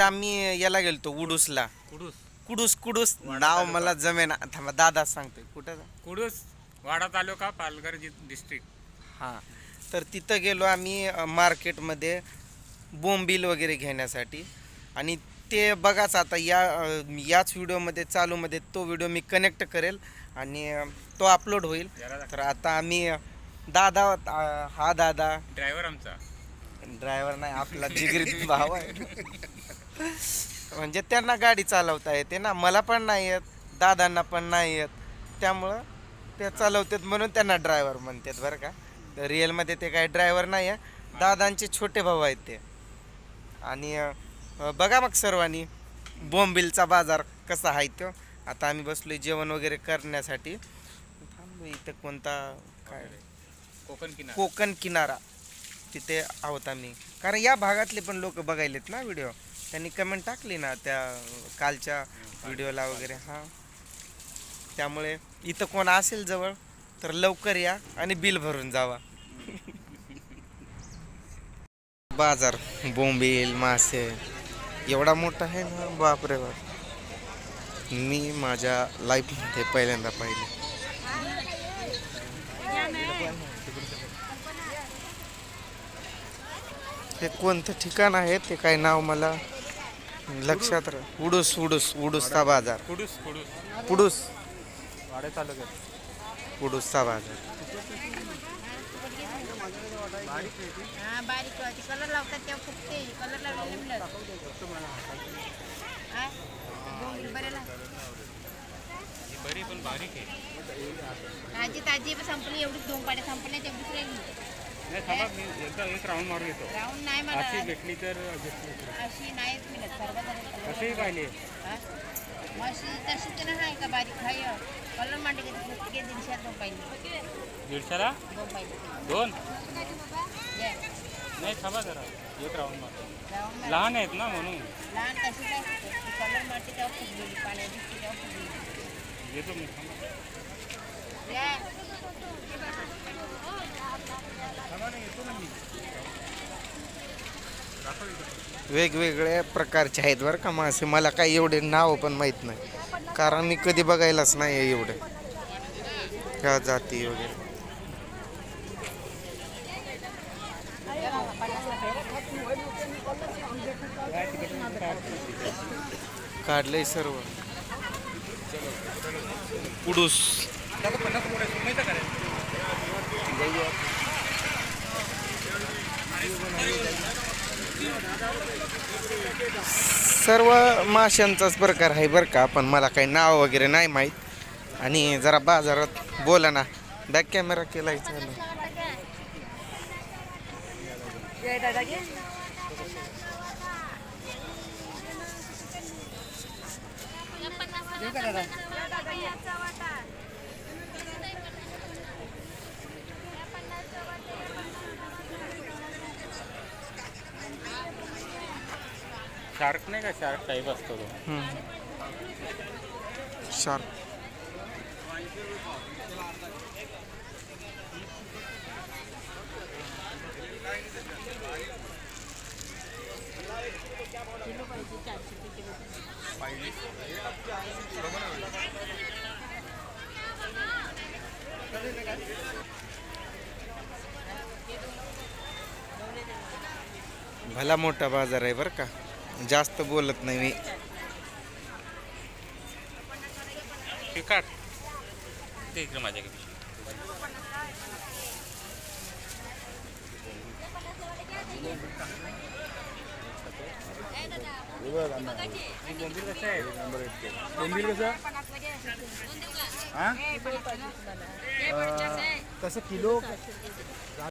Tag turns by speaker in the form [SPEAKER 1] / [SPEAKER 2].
[SPEAKER 1] आम्ही याला गेलतो उडूसला
[SPEAKER 2] कुडूस?
[SPEAKER 1] कुडूस कुडूस नाव मला जमेना. थांबा दादा सांगतोय. कुठं?
[SPEAKER 2] कुडूस वाडा तालुका पालघर डिस्ट्रिक्ट
[SPEAKER 1] हां. तर तिथं गेलो आम्ही अ, मार्केटमध्ये बोंबील वगैरे घेण्यासाठी. आणि ते बघाच आता या अ, याच व्हिडिओमध्ये चालूमध्ये तो व्हिडिओ मी कनेक्ट करेल आणि अ, तो अपलोड होईल. तर आता आम्ही अ, दादा अ, हा दादा.
[SPEAKER 2] ड्रायव्हर आमचा.
[SPEAKER 1] ड्रायव्हर नाही आपला जिगरीत भाव आहे. म्हणजे त्यांना गाडी चालवता येते ना मला पण नाही येत दादांना पण नाही येत. त्यामुळं ते चालवतात म्हणून त्यांना ड्रायव्हर म्हणतात बरं का. तर रिअलमध्ये ते काही ड्रायव्हर नाही आहे दादांचे छोटे भाऊ आहेत ते. आणि बघा मग सर्वांनी बोंबिलचा बाजार कसा आहे तो. आता आम्ही बसलो जेवण वगैरे करण्यासाठी. थांबलो इथं कोणता काय?
[SPEAKER 2] कोकण किनारा.
[SPEAKER 1] कोकण किनारा. तिथे आहोत आम्ही. कारण या भागातले पण लोक बघायलेत ना व्हिडिओ. त्यांनी कमेंट टाकली ना त्या कालच्या व्हिडिओला वगैरे हां. त्यामुळे इथं कोण असेल जवळ तर लवकर या आणि बिल भरून जावा. बाजार बोंबील मासे एवढा मोठा आहे ना बापरे बाप. मी माझ्या लाईफमध्ये पहिल्यांदा पाहिले. हे कोणतं ठिकाण आहे? ते काय नाव मला? लक्षात राह. उडूस उडूस उडूसचा बाजार.
[SPEAKER 2] कुडूस कुडूस
[SPEAKER 1] पुडूस
[SPEAKER 2] वाडा तालुक्यात
[SPEAKER 1] पुडूसचा बाजार.
[SPEAKER 3] हा बारीक कलर लावतात तेव्हा कलर लावलेले मिळत हा? बोंबील बरेला
[SPEAKER 2] बरी पण बारीक आहे.
[SPEAKER 3] ताजी ताजी पण संपली. एवढीच दोन पाड्या संपल्या तेवढीच राहिली.
[SPEAKER 2] नाही थांबा मी एकदा एक राऊंड मारून येतो.
[SPEAKER 3] राऊंड नाही
[SPEAKER 2] अशी
[SPEAKER 3] मला
[SPEAKER 2] भेटली तर घेतली.
[SPEAKER 3] अशी नाहीच मिळत सर्व
[SPEAKER 2] असेही पाहिले.
[SPEAKER 3] अशी तशी तर नाही का बारीक? खाय कलर मांडे किती दीडशे दोन पाहिजे
[SPEAKER 2] दीडशेला?
[SPEAKER 3] दोन पाहिजे
[SPEAKER 2] दोन? नाही थांबा जरा. एक राऊंड मारतो. लहान आहेत ना म्हणून.
[SPEAKER 3] लहान आहे कलर मारते तेव्हा फुगलेली पाण्या दिसते तेव्हा फुगलेली
[SPEAKER 2] घेतो मी थांबा
[SPEAKER 3] ये.
[SPEAKER 1] वेगवेगळ्या प्रकारचे आहेत बरं का मासे. मला काही एवढे नाव पण माहीत नाही. कारण मी कधी बघायलाच नाही आहे एवढे. ह्या जाती वगैरे. काढलंय सर्व. पुडूस सर्व माशांचाच प्रकार आहे बरं का पण मला काही नाव वगैरे नाही माहीत. आणि जरा बाजारात बोला ना बॅक कॅमेरा केलाय चालू
[SPEAKER 2] शार्क नाही का? शार्क टाईप असतो तो.
[SPEAKER 1] शार्प भला मोठा बाज़ार आहे बरं का. जास्त बोलत नाही मी.
[SPEAKER 2] ते इकडे माझ्याकडे. हा?
[SPEAKER 4] कसं किलो?